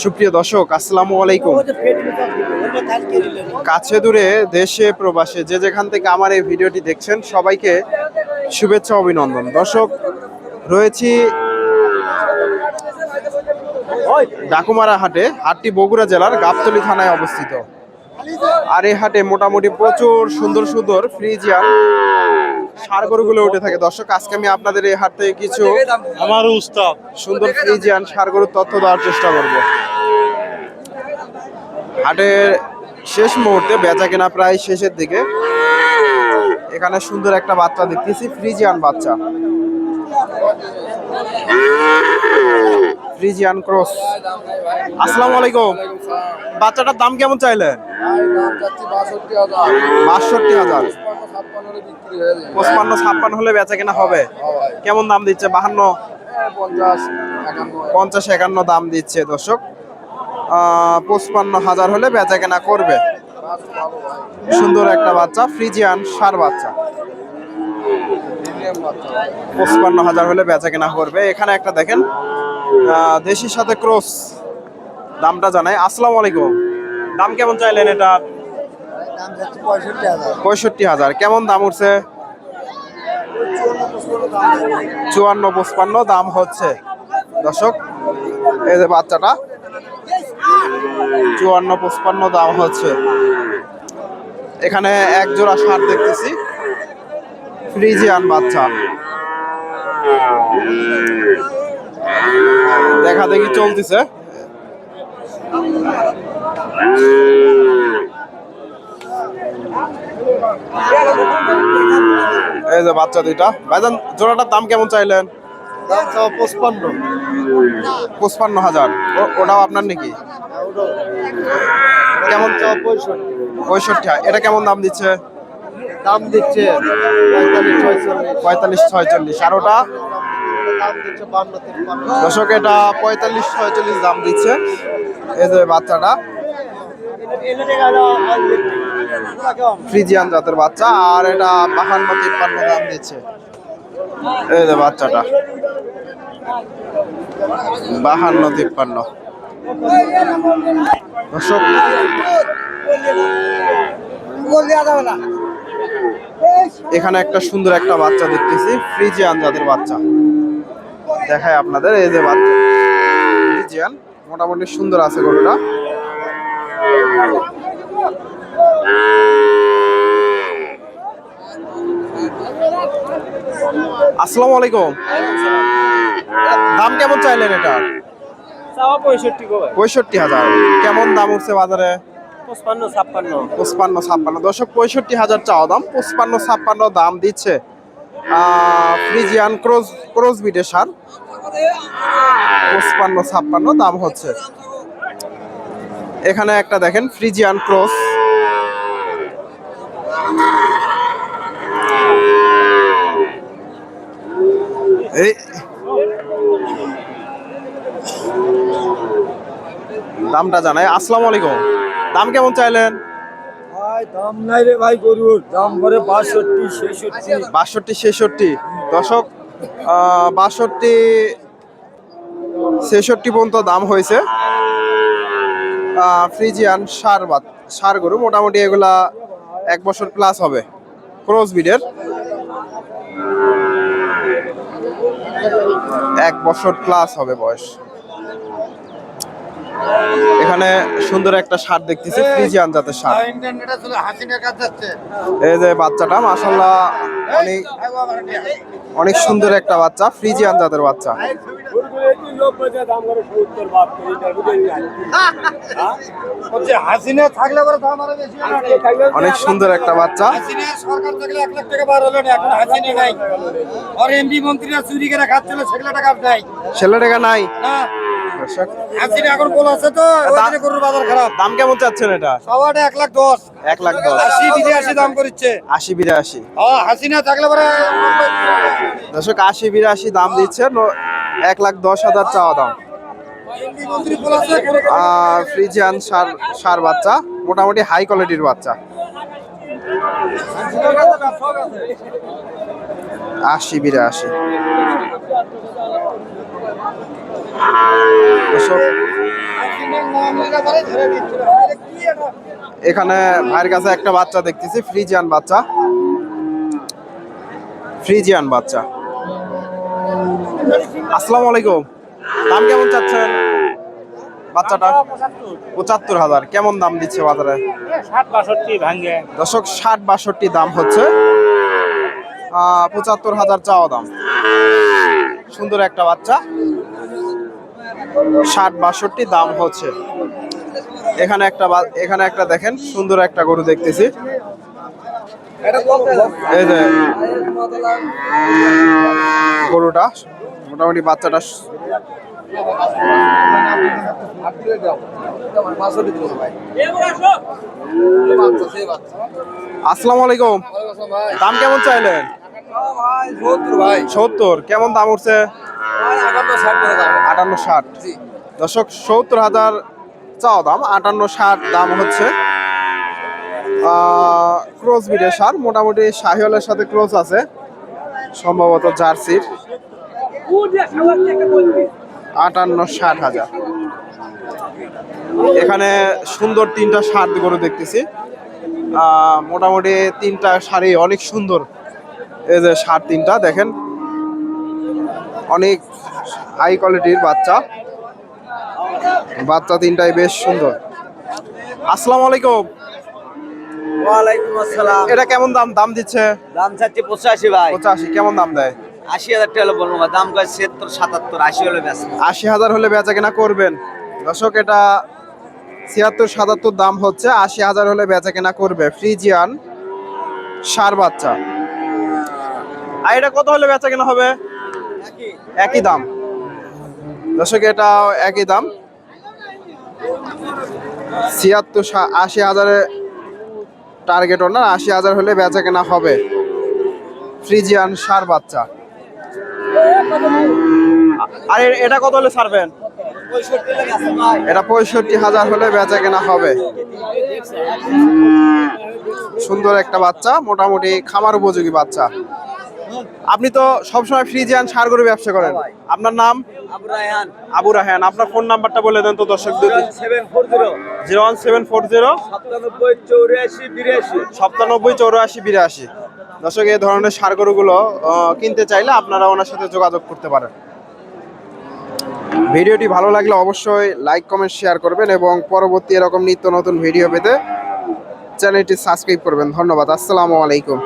সুপ্রিয় দর্শক, আসসালামু আলাইকুম। কাছে দূরে দেশে, প্রবাসে যে যেখান থেকে আমার এই ভিডিওটি দেখছেন, সবাইকে শুভেচ্ছা, অভিনন্দন। দর্শক, রয়েছি ডাকুমারা হাটে, হাটটি বগুড়া জেলার গাবতলী থানায় অবস্থিত। আর এই হাটে মোটামুটি প্রচুর সুন্দর সুন্দর ফ্রিজিয়ান সার গরুগুলো উঠে থাকে। দর্শক আজকে আমি আপনাদের এই হাট থেকে কিছু আমার উস্তাদ। সুন্দর ফ্রিজিয়ান সার গরুর তথ্য দেওয়ার চেষ্টা করব। হাটের শেষ মুহূর্তে বেচা কেনা প্রায় শেষের দিকে। এখানে সুন্দর একটা বাচ্চা দেখতেছি ফ্রিজিয়ান বাচ্চা। ফ্রিজিয়ান ক্রস আসসালামু আলাইকুম। বাচ্চাটার দাম কেমন চাইলেন? বাষট্টি হাজার। পঁচপান্ন, ছাপ্পান্ন হলে বেচা কেনা হবে। কেমন দাম দিচ্ছে? বাহান্ন? পঞ্চাশ, একান্ন দাম দিচ্ছে দর্শক। পঁচপান্ন হাজার হলে বেচা কেনা করবে। সুন্দর একটা বাচ্চা ফ্রিজিয়ান সার বাচ্চা। পঁচপান্ন হাজার হলে বেচা কেনা করবে। এখানে একটা দেখেন দেশির সাথে ক্রস দামটা জানাই। আসসালামু আলাইকুম। দাম কেমন চাইলেন এটা? পঁয়ষট্টি হাজার। কেমন দাম উঠছে? চুয়ান্ন পঁচপান্ন দাম হচ্ছে। দর্শক, এই যে বাচ্চাটা, চুয়ান্ন পঁচপান্ন দাম হচ্ছে। এখানে এক জোড়া সার দেখতেছি। ফ্রিজিয়ান বাচ্চা। দেখা দেখি চলতেছে। এই যে বাচ্চা দুইটা। ভাইজান জোড়াটার দাম কেমন চাইলেন? পঁচপান্ন। পঁচপান্ন হাজার। ওটাও আপনার নাকি? কেমন পঁয়ষট্টি। এটা কেমন দাম দিচ্ছে? দাম দিচ্ছে পঁয়তাল্লিশ ছয়চল্লিশ। পঁয়তাল্লিশ ছয়চল্লিশ। আর ওটা দাম দিচ্ছে বান্ন তিপ্পান্ন দর্শক, এটা পঁয়তাল্লিশ ছয়চল্লিশ দাম দিচ্ছে। এই যে বাচ্চাটা। ফ্রিজিয়ান জাতের বাচ্চা, আর এটা বাহান্ন তিপ্পান্ন দাম দিচ্ছে। এই যে বাচ্চাটা। বাহান্ন তিপ্পান্ন। দর্শক। এখানে একটা সুন্দর একটা বাচ্চা দেখতেছি, ফ্রিজিয়ান জাতের বাচ্চা। দেখায় আপনাদের এই যে বাচ্চা। মোটামুটি সুন্দর আছে গরুটা। আসসালামু আলাইকুম। দাম কেমন চাইলেন এটা? পঁয়ষট্টি হাজার। কেমন দাম উঠছে বাজারে? পঁচপান্ন ছাপ্পান্ন। পঁচপান্ন ছাপ্পান্ন। দশক পঁয়ষট্টি হাজার চাওয়া দাম পঁচপান্ন ছাপ্পান্ন দাম দিচ্ছে ফ্রিজিয়ান ক্রোজ ক্রোজ বিটের সার। পঁচপান্ন ছাপ্পান্ন দাম হচ্ছে। এখানে একটা দেখেন ফ্রিজিয়ান ক্রস এই দামটা জানাই। আসসালামু আলাইকুম। দাম কেমন চাইলেন? ভাই দাম নাই রে ভাই গরুর। দাম করে বাষট্টি ছেষট্টি। বাষট্টি ছেষট্টি। দশক বাষট্টি ছেষট্টি পর্যন্ত দাম হয়েছে। ফ্রিজিয়ান সার বাদ, সার গরু, মোটামুটি এগুলা এক বছর প্লাস হবে। ক্রস বিডের এক বছর প্লাস হবে বয়স। এখানে সুন্দর একটা সার দেখতেছি ফ্রিজিয়ান জাতের সার এই যে বাচ্চাটা মাসাল্লাহ অনেক অনেক সুন্দর একটা বাচ্চা ফ্রিজিয়ান জাতের বাচ্চা। অনেক সুন্দর একটা বাচ্চা। সরকার থাকলে এক লাখ টাকা বার হলো এখন হাসিনা নাই। আর এমপি মন্ত্রীরা চুরি করে খাচ্ছিল সেগুলো টাকা নাই। ছেলে টাকা নাই। না। দর্শক, হাসিনা এখন বল আছে তো ওই গরুর বাজার খারাপ। দাম কেমন চাচ্ছেন এটা? সবাটা লাখ লাখ বিরাশি দাম বিরাশি। হাসিনা থাকলে পরে দর্শক আশি বিরাশি দাম দিচ্ছে লাখ দশ হাজার চাওয়া দাম। ফ্রিজিয়ান সার সার বাচ্চা মোটামুটি হাই কোয়ালিটির বাচ্চা। আশি বিরাশি। এখানে ভাইয়ের কাছে একটা বাচ্চা দেখতেছি, ফ্রিজিয়ান বাচ্চা। ফ্রিজিয়ান বাচ্চা। আসসালামু আলাইকুম। দাম কেমন চাচ্ছেন? বাচ্চাটা পঁচাত্তর হাজার। কেমন দাম দিচ্ছে বাজারে? দশক ষাট বাষট্টি দাম হচ্ছে। পঁচাত্তর হাজার চাওয়া দাম। সুন্দর একটা বাচ্চা। ষাট বাষট্টি দাম হচ্ছে। এখানে একটা এখানে একটা দেখেন, সুন্দর একটা গরু দেখতেছি। গরুটা, মোটামুটি বাচ্চাটা আসসালামু আলাইকুম। দাম কেমন চাইলেন? সত্তর কেমন দাম উঠছে? আটান্ন ষাট দর্শক সত্তর হাজার চাওয়া দাম আটান্ন ষাট দাম হচ্ছে। ক্রোজ বিডের সার মোটামুটি শাহিওয়ালের সাথে ক্রোজ আছে সম্ভবত জার্সির। আটান্ন ষাট হাজার। এখানে সুন্দর তিনটা সার গরু দেখতেছি। আহ, মোটামুটি তিনটা শাড়ি অনেক সুন্দর। এই যে সার তিনটা দেখেন। অনেক হাই কোয়ালিটির বাচ্চা। বাচ্চা তিনটাই বেশ সুন্দর। আসসালামু আলাইকুম। ওয়ালাইকুম আসসালাম। এটা কেমন দাম? দাম দিচ্ছে? দাম চাচ্ছি পঁচাশি ভাই। পঁচাশি কেমন দাম দেয়? আশি হাজার টাকা বলব দাম কয়? ছিয়াত্তর সাতাত্তর আশি হলে ব্যাস আশি হাজার হলে বেচা কেনা করবেন। দর্শক এটা ছিয়াত্তর সাতাত্তর দাম হচ্ছে আশি হাজার হলে বেচা কেনা করবে ফ্রিজিয়ান সার বাচ্চা। আর এটা কত হলে বেচা কেনা হবে? একই দাম। দর্শক, এটা একই দাম। ছিয়াত্তর আশি হাজারে টার্গেট না আশি হাজার হলে বেচা কেনা হবে। ফ্রিজিয়ান সার বাচ্চা। আর এটা কত হলে ছাড়বেন? এটা পঁয়ষট্টি হাজার হলে বেচা কেনা হবে। সুন্দর একটা বাচ্চা, মোটামুটি খামার উপযোগী বাচ্চা। আপনি তো সবসময় ফ্রিজিয়ান সার গরু ব্যবসা করেন। আপনার নাম? আবু রায়হান। আবু আপনার ফোন নাম্বারটা বলে দেন তো দর্শক zero one seven four zero. সাতানব্বই চৌরাশি বিরাশি। চৌরাশি বিরাশি। দর্শক এই ধরনের সার গরুগুলো কিনতে চাইলে আপনারা ওনার সাথে যোগাযোগ করতে পারেন। ভিডিওটি ভালো লাগলে অবশ্যই লাইক কমেন্ট শেয়ার করবেন এবং পরবর্তী এরকম নিত্য নতুন ভিডিও পেতে চ্যানেলটি সাবস্ক্রাইব করবেন। ধন্যবাদ। আসসালামু আলাইকুম।